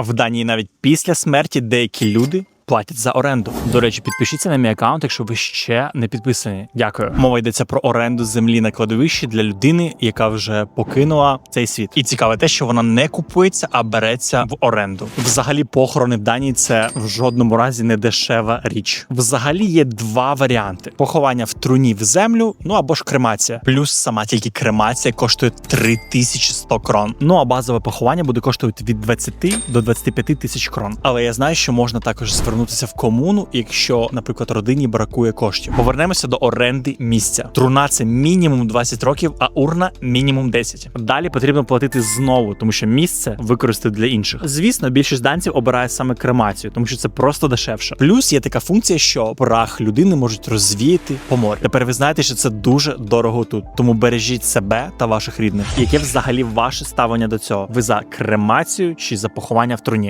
В Данії навіть після смерті деякі люди. Платять за оренду. До речі, підпишіться на мій аккаунт, якщо ви ще не підписані. Дякую. Мова йдеться про оренду землі на кладовищі для людини, яка вже покинула цей світ. І цікаве те, що вона не купується, а береться в оренду. Взагалі, похорони в Данії це в жодному разі не дешева річ. Взагалі є два варіанти: поховання в труні в землю, ну або ж кремація. Плюс сама тільки кремація коштує 3100 крон. Ну а базове поховання буде коштувати від 20 до 25 тисяч крон. Але я знаю, що можна також звернутися в комуну, якщо, наприклад, родині бракує коштів. Повернемося до оренди місця. Труна це мінімум 20 років, а урна мінімум 10. Далі потрібно платити знову, тому що місце використають для інших. Звісно, більшість данців обирає саме кремацію, тому що це просто дешевше. Плюс є така функція, що прах людини можуть розвіяти по морю. Тепер ви знаєте, що це дуже дорого тут. Тому бережіть себе та ваших рідних. Яке взагалі ваше ставлення до цього? Ви за кремацію чи за поховання в труні?